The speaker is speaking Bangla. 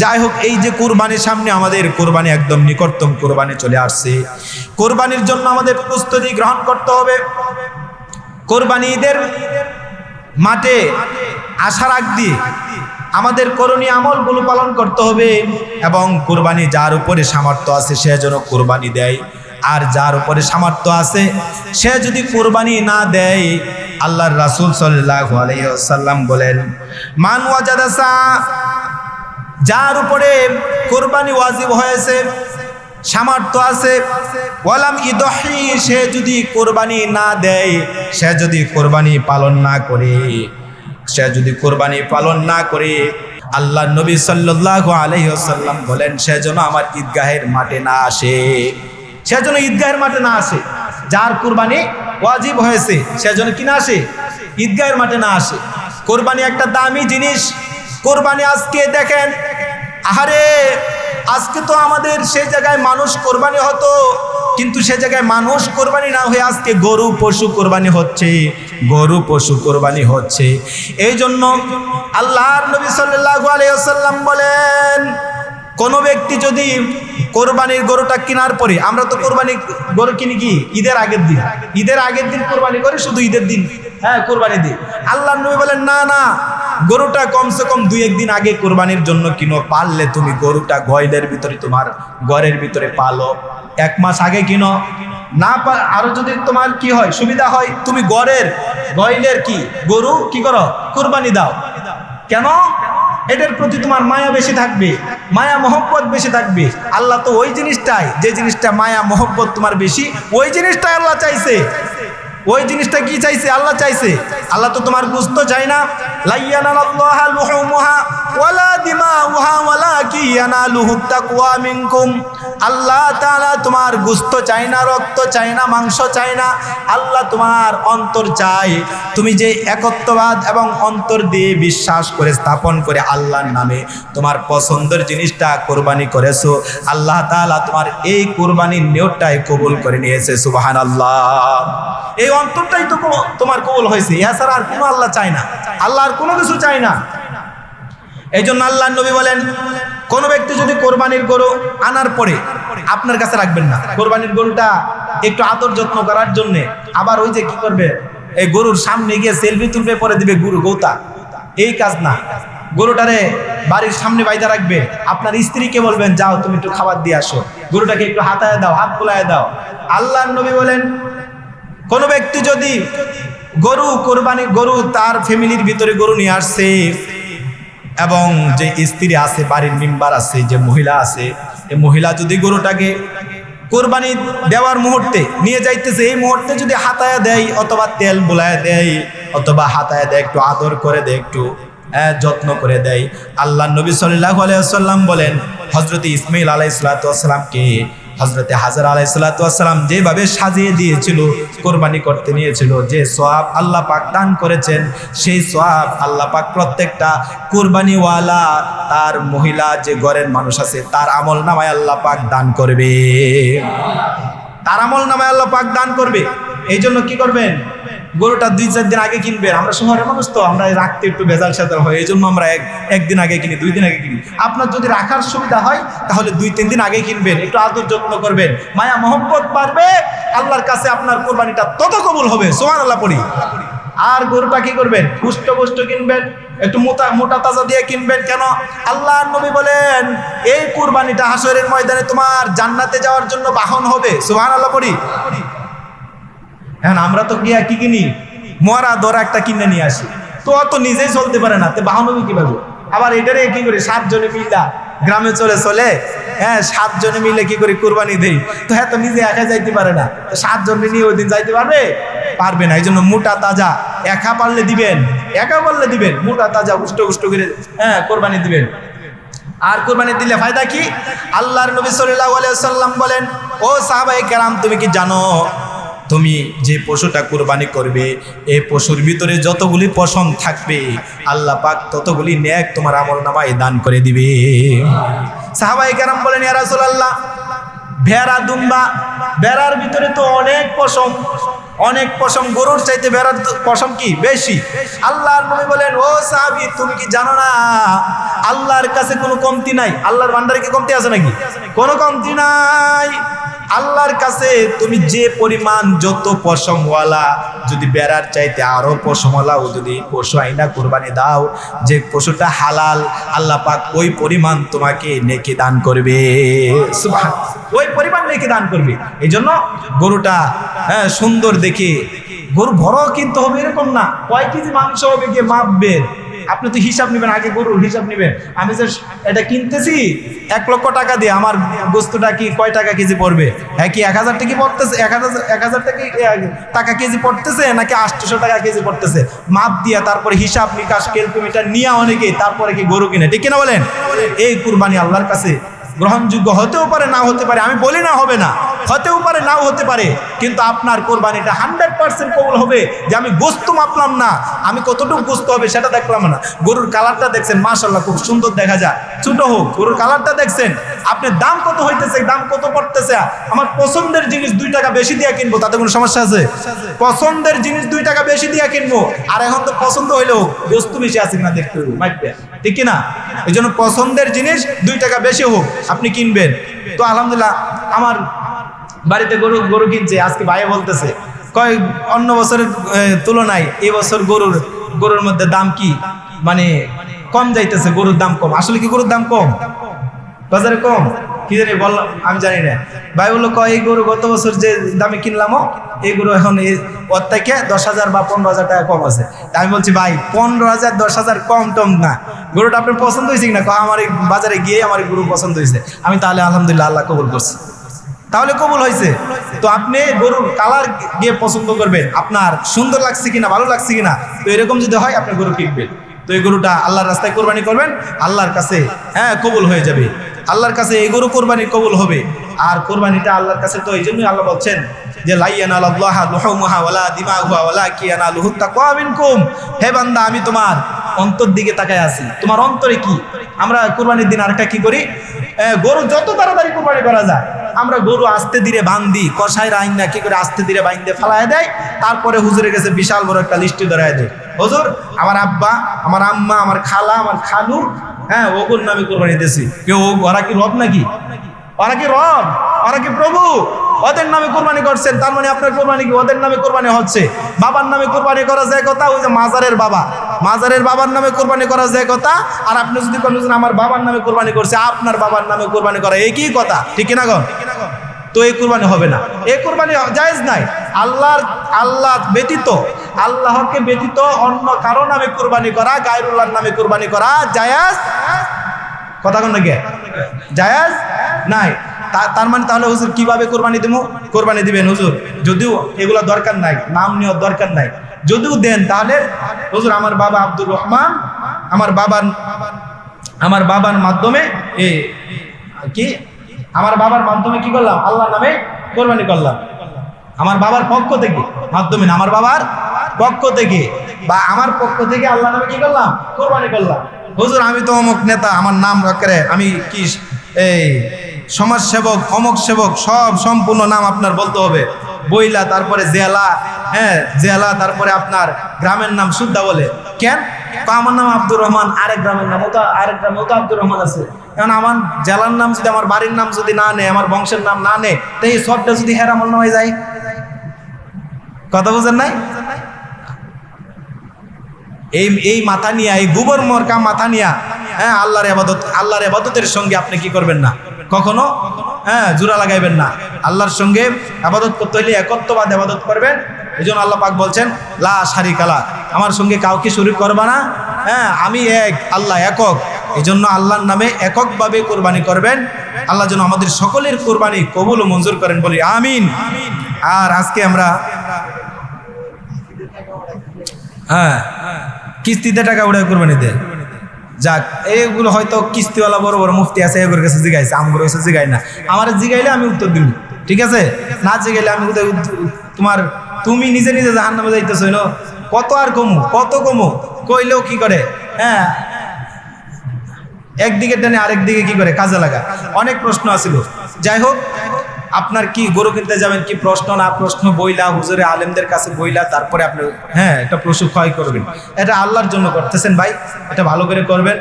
যাই হোক, এই যে কোরবানির সামনে আমাদের কোরবানি একদম নিকটতম কোরবানি চলে আসছে। কোরবানির জন্য আমাদের প্রস্তুতি গ্রহণ করতে হবে। কোরবানি ঈদের মাঠে আসার আগ দিয়ে আমাদের করণীয় আমলগুলো পালন করতে হবে এবং কোরবানি যার উপরে সামর্থ্য আছে, সে যেন কোরবানি দেয়। আর যার উপরে সামর্থ্য আছে, সে যদি কোরবানি না দেয়, আল্লাহর রাসূল সাল্লাল্লাহু আলাইহি ওয়াসাল্লাম বলেন, মান ওয়াজাদাসা যার উপরে কোরবানি ওয়াজিব হয়েছে, সামর্থ্য আছে, ওয়ালাম ইদহি, সে যদি কোরবানি না দেয়, সে যদি কোরবানি পালন না করে। সে যদি কোরবানি পালন না করে, আল্লাহ নবী সাল্লাল্লাহু আলাইহি ওয়াসাল্লাম বলেন, সে যেন আমার ঈদগাহের মাঠে না আসে। সে যেন ঈদগাহের মাঠে না আসে। যার কোরবানি ওয়াজিব হয়েছে, সে যেন কি না আসে? ঈদগাহের মাঠে না আসে। কোরবানি একটা দামি জিনিস। কোরবানি আজকে দেখেন আহারে, আজকে তো আমাদের সে জায়গায় মানুষ কোরবানি হতো, কিন্তু সে জায়গায় মানুষ কোরবানি না হয়ে আজকে গরু, পশু কোরবানি হচ্ছে, গরু, পশু কোরবানি হচ্ছে। এই জন্য আল্লাহর নবী সাল্লাল্লাহু আলাইহি ওয়াসাল্লাম বলেন, কোন ব্যক্তি যদি কোরবানির গরুটা কেনার পরে, আমরা তো কোরবানি গরু কিনি কি? ঈদের আগের দিন। ঈদের আগের দিন কোরবানি করি, শুধু ঈদের দিন? হ্যাঁ কোরবানি দিই। আল্লাহ নবী বলেন, না না গরুটা কমসে কম দুই একদিন আগে কোরবানির জন্য কিনো, পারলে তুমি গরুটা গয়লের ভিতরে তোমার ঘরের ভিতরে পালো। এক মাস আগে কিনো। না পা- আরও যদি তোমার কি হয়, সুবিধা হয়, তুমি গড়ের, গয়লের কি? গরু কি করো? কোরবানি দাও। কেন? এটার প্রতি তোমার মায়া বেশি থাকবে, মায়া মহব্বত বেশি থাকবে। আল্লাহ তো ওই জিনিসটাই, যে জিনিসটা মায়া মহব্বত তোমার বেশি, ওই জিনিসটাই আল্লাহ চাইছে। ওই জিনিসটা কি চাইছে? আল্লাহ চাইছে। আল্লাহ তো তোমার গুস্ত চাই না। চাই না আল্লাহ তোমার অন্তর চাই তুমি যে একত্ববাদ এবং অন্তর দিয়ে বিশ্বাস করে স্থাপন করে আল্লাহর নামে তোমার পছন্দের জিনিসটা কোরবানি করেছ। আল্লাহ তাআলা তোমার এই কোরবানির নিয়তটাই কবুল করে নিয়েছে, সুবহানাল্লাহ। এই অন্তরটাই তো তোমার কবুল হয়েছে। এছাড়া আর কোনো আল্লাহ চায় না। আল্লাহ আর কোনো কিছু চাই না। এই জন্য আল্লাহ নবী বলেন, কোন ব্যক্তি যদি কোরবানির গরু আনার পরে আপনার কাছে রাখবেন না। কোরবানির গরুটা একটু আদর যত্ন করার জন্য আবার ওই যে কি করবে, এই গরুর সামনে গিয়ে সেলফি তুলবে, পরে দিবে গরু, গৌতা। এই কাজ না। গরুটারে বাড়ির সামনে বাইদা রাখবে। আপনার স্ত্রীকে বলবেন, যাও, তুমি একটু খাবার দিয়ে আসো। গরুটাকে একটু হাতায় দাও, হাত পোলায় দাও। আল্লাহ নবী বলেন, কোন ব্যক্তি যদি গরু কোরবানি, গরু তার ফ্যামিলির ভিতরে গরু নিয়ে আসছে। এবং যে স্ত্রী আছে, বাড়ির মেম্বার আছে, যে মহিলা আছে এই মহিলা যদি গরুটাকে কোরবানি দেওয়ার মুহূর্তে নিয়ে যাইতেছে, এই মুহূর্তে যদি হাতায় দেয় অথবা তেল বোলায় দেয়, অথবা হাতায় দেয়, একটু আদর করে দেয়, একটু যত্ন করে দেয়, আল্লাহ নবী সাল্লাহ আলাইসাল্লাম বলেন হজরত ইসমাইল আলাই সালাতামকে হজরতে হাজার আলাই সালাতাম যেভাবে সাজিয়ে দিয়েছিল, কোরবানি করতে নিয়েছিল, যে সোয়াব আল্লাহ পাক দান করেছেন, সেই সোয়াব আল্লাহ পাক প্রত্যেকটা কোরবানিওয়ালা তার মহিলা যে ঘরের মানুষ আছে, তার আমল নামায় আল্লাহ পাক দান করবে। তার আমল নামায় আল্লাহ পাক দান করবে। এই জন্য কি করবেন? গরুটা দুই, চার দিন আগে কিনবেন আমরা শহরের মানুষ তো, আমরা রাখতে একটু ভেজাল সাজাল হয় এই জন্য আমরা এক, একদিন আগে কিনি, দুই দিন আগে কিনি। আপনার যদি রাখার সুবিধা হয়, তাহলে দুই, তিন দিন আগে কিনবেন, একটু আদর যত্ন করবেন। মায়া মোহব্বত পারবে আল্লাহর কাছে আপনার কোরবানিটা তত কবুল হবে সোহান আল্লাহ পড়ি। আর গরুটা কি করবেন? পুষ্ট পুষ্ট কিনবেন, একটু মোটা মোটা তাজা দিয়ে কিনবেন, কেন? আল্লাহ নবী বলেন, এই কুরবানিটা হাসরের ময়দানে তোমার জান্নাতে যাওয়ার জন্য বাহন হবে সোহান আল্লাহ পড়ি। এখন আমরা তো গিয়া কি কিনি? মরা দরা একটা কিনে নিয়ে আসি। তো অত নিজেই চলতে পারে না। তো হবে কীভাবে? আবার এটারে কি করি? সাতজনে মিলা গ্রামে চলে চলে হ্যাঁ সাতজনে মিলে কি করি কোরবানি দেই? তো হ্যাঁ তো নিজে একা যাইতে পারে না। তো সাতজনে নিয়ে ওই দিন যাইতে পারবে? পারবে না। এই জন্য মোটা তাজা একা পারলে দিবেন। একা পারলে দিবেন। মোটা তাজা উষ্ট উষ্ট করে হ্যাঁ কোরবানি দিবেন। আর কোরবানি দিলে ফায়দা কি? আল্লাহর নবী সাল্লাল্লাহু আলাইহি সাল্লাম বলেন, ও সাহাবায়ে কেরাম, তুমি কি জানো তুমি যে পশুটা কোরবানি করবে এই পশুর ভিতরে যতগুলি পশম থাকবে, আল্লাহ পাক ততগুলি ন্যাক তোমার আমল নামায় দান করে দিবে। সাহাবাই কেরাম বলেন, ইয়া রাসূলুল্লাহ, ভেড়া, দুম্বা, ভেড়ার ভিতরে তো অনেক পশম অনেক পশম, গরুর চাইতে ভেড়ার তো পশম কি বেশি? আল্লাহর নবী বলেন, ও সাহাবি, তুমি কি জানো না, আল্লাহর কাছে কোনো কমতি নাই? আল্লাহর ভান্ডারে কি কমতি আছে নাকি? কোনো কমতি নাই। আল্লাহর কাছে তুমি যে পরিমাণ যত পশমওয়ালা, যদি বেড়ার চাইতে আরও পশমওয়ালা ও যদি পশু আইনা কোরবানি দাও, যে পশুটা হালাল, আল্লাহ পাক ওই পরিমাণ তোমাকে নেকি দান করবে। ওই পরিমাণ নেকি দান করবে। এই জন্য গরুটা হ্যাঁ সুন্দর দেখে। গরু বড় কিন্তু হবে এরকম না। কয় কেজি মাংস হবে গিয়ে মাপবেন? আপনি তো হিসাব নেবেন, আগে গরুর হিসাব নেবেন। আমি যে এটা কিনতেছি, এক লক্ষ টাকা দিয়ে আমার বস্তুটা কি, কয় টাকা কেজি পড়বে? হ্যাঁ কি, এক হাজার টাকা পড়তেছে? এক হাজার এক হাজার টাকা টাকা কেজি পড়তেছে নাকি আটশোশো টাকা কেজি পড়তেছে? মাপ দিয়া তারপরে হিসাব নিকাশ ক্যালকুলেটার নিয়ে অনেকে তারপরে কি গরু কিনে। ঠিক কিনা বলেন? এই কুরবানি আল্লাহর কাছে গ্রহণযোগ্য হতেও পারে না হতে পারে। আমি বলি না হবে না, হতেও পারে, নাও হতে পারে। কিন্তু আপনার কোরবানিটা হান্ড্রেড পার্সেন্ট কবুল হবে যে আমি গোস্ত মাপলাম না। আমি কতটুকু গোস্ত হবে সেটা দেখলাম না। গরুর কালারটা দেখছেন মাশাল্লাহ খুব সুন্দর দেখা যায়। ছোট হোক, গরুর কালারটা দেখছেন, আপনি দাম কত হইতেছে, দাম কত পড়তেছে? আমার পছন্দের জিনিস দুই টাকা বেশি দিয়ে কিনবো, তাতে কোনো সমস্যা আছে? পছন্দের জিনিস দুই টাকা বেশি দিয়ে কিনবো। আর এখন তো পছন্দ হইলেও গোস্ত বেশি আছে না দেখতে মাইপে ঠিক কিনা? এই জন্য পছন্দের জিনিস দুই টাকা বেশি হোক, আপনি কিনবেন। তো আলহামদুলিল্লাহ, আমার বাড়িতে গরু গরু কিনছে, আজকে ভাই বলতেছে কয়েক অন্য বছরের তুলনায় এবছর গরুর গরুর মধ্যে দাম কি? মানে কম যাইতেছে, গরুর দাম কম। আসলে কি গরুর দাম কম? বাজারে কম? কি জানি বললাম আমি জানি না। ভাই বলল, কয়, এই গরু গত বছর যে দামে কিনলামও এই গরু এখন ওর থেকে দশ হাজার বা পনেরো হাজার টাকা কম আছে। আমি বলছি, ভাই, পনেরো হাজার, দশ হাজার কম টম না। গরুটা আপনার পছন্দ হয়েছে কয়, আমার এই বাজারে গিয়ে আমার গরু পছন্দ হয়েছে। আমি তাহলে আলহামদুলিল্লাহ আল্লাহ কবুল করছি। তাহলে কবুল হয়েছে। তো আপনি গরুর কালার গিয়ে পছন্দ করবেন। আপনার সুন্দর লাগছে কিনা, ভালো লাগছে কিনা? তো এরকম যদি হয়, আপনি গরু কিনবেন। তো এই গরুটা আল্লাহর রাস্তায় কোরবানি করবেন, আল্লাহর কাছে হ্যাঁ কবুল হয়ে যাবে। আল্লাহর কাছে এই গরু কোরবানি কবুল হবে। আর কোরবানিটা আল্লাহর কাছে তো এই জন্যই আল্লাহ বলছেন যে, লাইয়ানা আল্লাহ লুহুমুহা ওয়ালা দিমাগুহা ওয়ালা কিয়ানা লুহুত তাকওয়া মিনকুম। হে বান্দা, আমি তোমার অন্তর দিকে তাকায় আছি। তোমার অন্তরে কি? আমরা কোরবানির দিন আরেকটা কি করি? গরু যত তাড়াতাড়ি কোরবানি করা যায়, আমরা গরু আস্তে ধীরে বান্ধি কষাই আইন না কি করে আস্তে ধীরে বাইন্দে ফেলায় দেয়, তারপরে হুজুরের কাছে বিশাল বড় একটা লিস্টি ধরায় দেয়। হুজুর, আমার আব্বা, আমার আম্মা, আমার খালা, আমার খালু হ্যাঁ ওগুর নামে কোরবানি দিতেছি। কেউ ওরা কি রব নাকি? ওরা কি রব? ওরা কি প্রভু? ওদের নামে কোরবানি করছেন, তার মানে আপনার কোরবানি কি? ওদের নামে কোরবানি হচ্ছে। বাবার নামে কোরবানি করা যায় কথা, ওই যে মাজারের বাবা। মাজারের বাবার নামে কোরবানি করা যায় কথা, আর আপনি যদি কোন আমার বাবার নামে কোরবানি করছে, আপনার বাবার নামে কোরবানি করা, একই কথা। ঠিক না গন তো এই কোরবানি হবে না। এই কোরবানি জায়েজ নাই। আল্লাহর, আল্লাহ ব্যতীত আল্লাহকে ব্যতীত অন্য কারও নামে কোরবানি করা, গায়রুল্লাহর নামে কোরবানি করা জায়েজ? কথা কোন নাকি জায়াজ? নাই। তার মানে তাহলে হুজুর কীভাবে কোরবানি দেবো কোরবানি দিবেন হুজুর। যদিও এগুলো দরকার নাই, নাম নেওয়ার দরকার নাই। যদিও দেন তাহলে, হুজুর আমার বাবা আব্দুর রহমান, আমার বাবার আমার বাবার মাধ্যমে এ, কি? আমার বাবার মাধ্যমে কি করলাম? আল্লাহ নামে কোরবানি করলাম। আমার বাবার পক্ষ থেকে, মাধ্যমে আমার বাবার পক্ষ থেকে বা আমার পক্ষ থেকে আল্লাহ নামে কি করলাম? কোরবানি করলাম। হুজুর, আমি তো অমুক নেতা, আমার নাম করে আমি কি এই সমাজ সেবক অমুক সেবক সব সম্পূর্ণ নাম আপনার বলতে হবে। বইলা, তারপরে জেলা হ্যাঁ জেলা, তারপরে আপনার গ্রামের নাম শুদ্ধা বলে। কেন? আমার নাম আব্দুর রহমান, আরেক গ্রামের নাম ওটা আরেক গ্রামে ওটা আব্দুর রহমান আছে। এখন আমার জেলার নাম যদি, আমার বাড়ির নাম যদি না নেয়, আমার বংশের নাম না নেয়, তো এই সবটা যদি হেরামল না হয়ে যায়। কথা বুঝেন নাই? এই এই মাথা নিয়া, এই গোবর মরকা মাথা নিয়া হ্যাঁ আল্লাহর আবাদত আল্লাহর আবাদতের সঙ্গে আপনি কি করবেন না? কখনো? হ্যাঁ জোড়া লাগাইবেন না। আল্লাহর সঙ্গে আবাদত করতে হলে একত্ববাদ আবাদত করবেন। এই জন্য আল্লাহ পাক বলছেন, লা শারিকালা আমার সঙ্গে কাউকে শরীর করবা না। হ্যাঁ আমি এক, আল্লাহ একক। এই জন্য আল্লাহর নামে এককভাবে কোরবানি করবেন। আল্লাহ যেন আমাদের সকলের কোরবানি কবুল ও মঞ্জুর করেন বলি, আমিন। আর আজকে আমরা হ্যাঁ কিস্তিতে টাকা উড়ে কোরবানি দেয়। যাক এইগুলো হয়তো কিস্তিওয়ালা বড় বড় মুফতি আছে, এগুলোর কাছে জিগাইছে আমগুলো কাছে জিগাই না। আমার জিগাইলে আমি উত্তর দিব ঠিক আছে? না জিগাইলে আমি তোমার, তুমি নিজে নিজে জাহান নামে যাইতেছ কত আর কমু, কত কমু? কইলেও কি করে? হ্যাঁ? একদিকে টেনে আরেক দিকে কি করে? কাজে লাগা। অনেক প্রশ্ন আছিল। যাই হোক আপনার কি গরু কিনতে যাবেন কি প্রশ্ন না প্রশ্ন বইলা হুজুরে আলেমদের কাছে বইলা তারপরে আপনি হ্যাঁ এটা পশু ক্ষয় করবেন। এটা আল্লাহর জন্য করতেছেন ভাই, এটা ভালো করে করবেন।